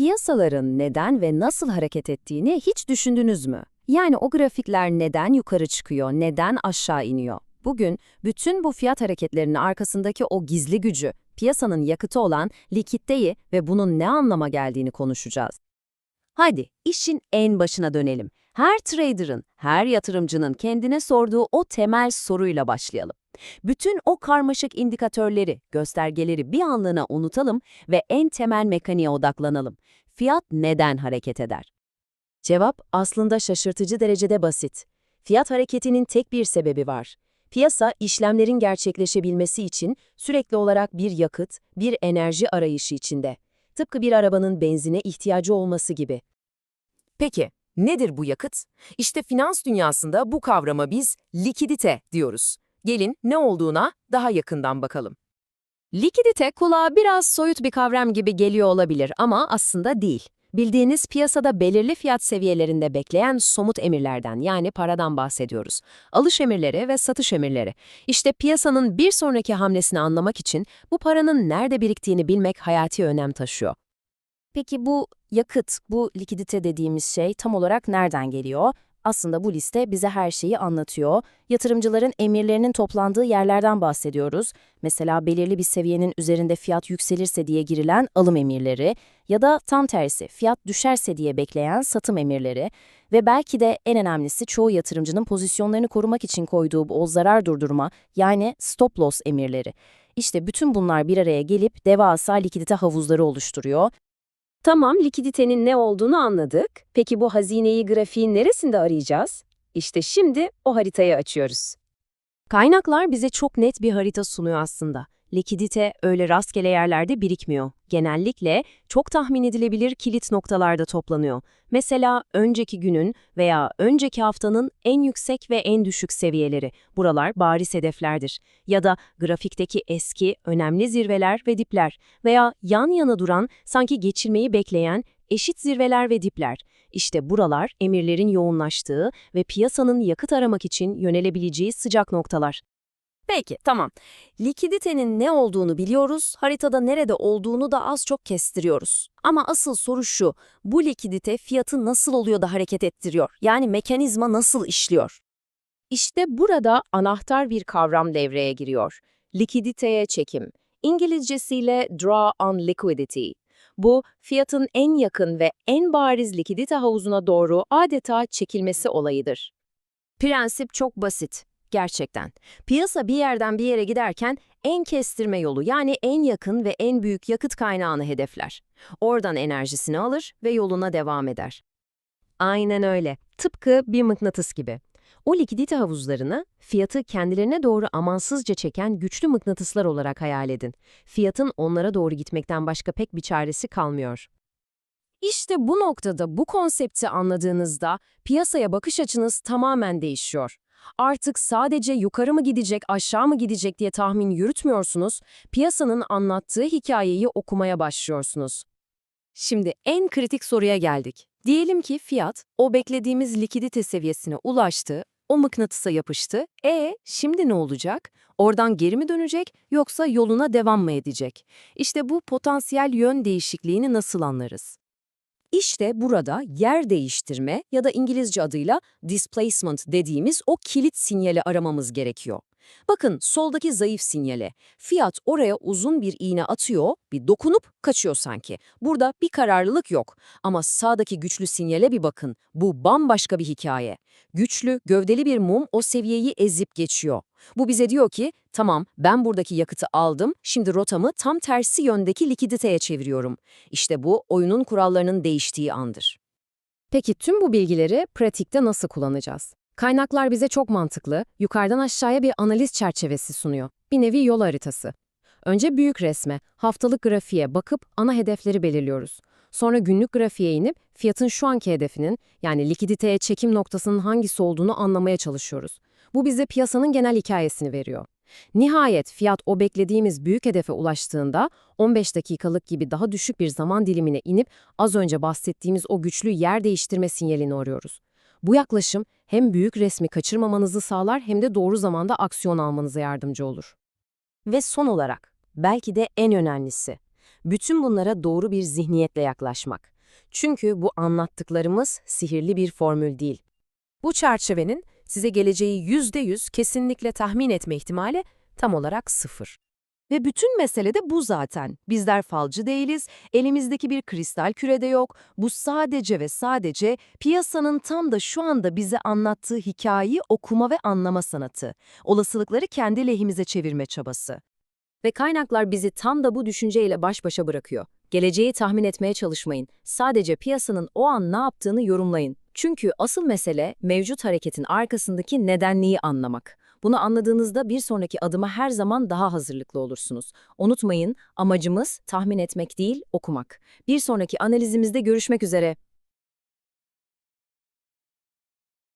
piyasaların neden ve nasıl hareket ettiğini hiç düşündünüz mü? Yani o grafikler neden yukarı çıkıyor, neden aşağı iniyor? Bugün bütün bu fiyat hareketlerinin arkasındaki o gizli gücü, piyasanın yakıtı olan likiditeyi ve bunun ne anlama geldiğini konuşacağız. Hadi işin en başına dönelim. Her trader'ın, her yatırımcının kendine sorduğu o temel soruyla başlayalım. Bütün o karmaşık indikatörleri, göstergeleri bir anlığına unutalım ve en temel mekaniğe odaklanalım. Fiyat neden hareket eder? Cevap aslında şaşırtıcı derecede basit. Fiyat hareketinin tek bir sebebi var. Piyasa, işlemlerin gerçekleşebilmesi için sürekli olarak bir yakıt, bir enerji arayışı içinde. Tıpkı bir arabanın benzine ihtiyacı olması gibi. Peki, nedir bu yakıt? İşte finans dünyasında bu kavrama biz likidite diyoruz. Gelin ne olduğuna daha yakından bakalım. Likidite kulağa biraz soyut bir kavram gibi geliyor olabilir ama aslında değil. Bildiğiniz piyasada belirli fiyat seviyelerinde bekleyen somut emirlerden yani paradan bahsediyoruz. Alış emirleri ve satış emirleri. İşte piyasanın bir sonraki hamlesini anlamak için bu paranın nerede biriktiğini bilmek hayati önem taşıyor. Peki bu yakıt, bu likidite dediğimiz şey tam olarak nereden geliyor? Aslında bu liste bize her şeyi anlatıyor. Yatırımcıların emirlerinin toplandığı yerlerden bahsediyoruz. Mesela belirli bir seviyenin üzerinde fiyat yükselirse diye girilen alım emirleri ya da tam tersi fiyat düşerse diye bekleyen satım emirleri ve belki de en önemlisi çoğu yatırımcının pozisyonlarını korumak için koyduğu o zarar durdurma yani stop loss emirleri. İşte bütün bunlar bir araya gelip devasa likidite havuzları oluşturuyor Tamam, likiditenin ne olduğunu anladık. Peki bu hazineyi grafiğin neresinde arayacağız? İşte şimdi o haritayı açıyoruz. Kaynaklar bize çok net bir harita sunuyor aslında. Likidite öyle rastgele yerlerde birikmiyor. Genellikle çok tahmin edilebilir kilit noktalarda toplanıyor. Mesela önceki günün veya önceki haftanın en yüksek ve en düşük seviyeleri. Buralar bariz hedeflerdir. Ya da grafikteki eski, önemli zirveler ve dipler veya yan yana duran, sanki geçirmeyi bekleyen eşit zirveler ve dipler. İşte buralar emirlerin yoğunlaştığı ve piyasanın yakıt aramak için yönelebileceği sıcak noktalar. Peki, tamam. Likiditenin ne olduğunu biliyoruz, haritada nerede olduğunu da az çok kestiriyoruz. Ama asıl soru şu, bu likidite fiyatı nasıl oluyor da hareket ettiriyor? Yani mekanizma nasıl işliyor? İşte burada anahtar bir kavram devreye giriyor. Likiditeye çekim. İngilizcesiyle draw on liquidity. Bu, fiyatın en yakın ve en bariz likidite havuzuna doğru adeta çekilmesi olayıdır. Prensip çok basit. Gerçekten. Piyasa bir yerden bir yere giderken en kestirme yolu yani en yakın ve en büyük yakıt kaynağını hedefler. Oradan enerjisini alır ve yoluna devam eder. Aynen öyle. Tıpkı bir mıknatıs gibi. O likidite havuzlarını fiyatı kendilerine doğru amansızca çeken güçlü mıknatıslar olarak hayal edin. Fiyatın onlara doğru gitmekten başka pek bir çaresi kalmıyor. İşte bu noktada bu konsepti anladığınızda piyasaya bakış açınız tamamen değişiyor. Artık sadece yukarı mı gidecek, aşağı mı gidecek diye tahmin yürütmüyorsunuz, piyasanın anlattığı hikayeyi okumaya başlıyorsunuz. Şimdi en kritik soruya geldik. Diyelim ki fiyat, o beklediğimiz likidite seviyesine ulaştı, o mıknatısa yapıştı. E şimdi ne olacak? Oradan geri mi dönecek yoksa yoluna devam mı edecek? İşte bu potansiyel yön değişikliğini nasıl anlarız? İşte burada yer değiştirme ya da İngilizce adıyla displacement dediğimiz o kilit sinyali aramamız gerekiyor. Bakın soldaki zayıf sinyale. Fiyat oraya uzun bir iğne atıyor, bir dokunup kaçıyor sanki. Burada bir kararlılık yok. Ama sağdaki güçlü sinyale bir bakın. Bu bambaşka bir hikaye. Güçlü, gövdeli bir mum o seviyeyi ezip geçiyor. Bu bize diyor ki, tamam ben buradaki yakıtı aldım, şimdi rotamı tam tersi yöndeki likiditeye çeviriyorum. İşte bu oyunun kurallarının değiştiği andır. Peki tüm bu bilgileri pratikte nasıl kullanacağız? Kaynaklar bize çok mantıklı, yukarıdan aşağıya bir analiz çerçevesi sunuyor. Bir nevi yol haritası. Önce büyük resme, haftalık grafiğe bakıp ana hedefleri belirliyoruz. Sonra günlük grafiğe inip fiyatın şu anki hedefinin yani likiditeye çekim noktasının hangisi olduğunu anlamaya çalışıyoruz. Bu bize piyasanın genel hikayesini veriyor. Nihayet fiyat o beklediğimiz büyük hedefe ulaştığında 15 dakikalık gibi daha düşük bir zaman dilimine inip az önce bahsettiğimiz o güçlü yer değiştirme sinyalini arıyoruz. Bu yaklaşım hem büyük resmi kaçırmamanızı sağlar hem de doğru zamanda aksiyon almanıza yardımcı olur. Ve son olarak, belki de en önemlisi, Bütün bunlara doğru bir zihniyetle yaklaşmak. Çünkü bu anlattıklarımız sihirli bir formül değil. Bu çerçevenin size geleceği %100 kesinlikle tahmin etme ihtimali tam olarak sıfır. Ve bütün mesele de bu zaten. Bizler falcı değiliz, elimizdeki bir kristal kürede yok. Bu sadece ve sadece piyasanın tam da şu anda bize anlattığı hikayeyi okuma ve anlama sanatı. Olasılıkları kendi lehimize çevirme çabası. Ve kaynaklar bizi tam da bu düşünceyle baş başa bırakıyor. Geleceği tahmin etmeye çalışmayın. Sadece piyasanın o an ne yaptığını yorumlayın. Çünkü asıl mesele mevcut hareketin arkasındaki nedenliği anlamak. Bunu anladığınızda bir sonraki adıma her zaman daha hazırlıklı olursunuz. Unutmayın, amacımız tahmin etmek değil, okumak. Bir sonraki analizimizde görüşmek üzere.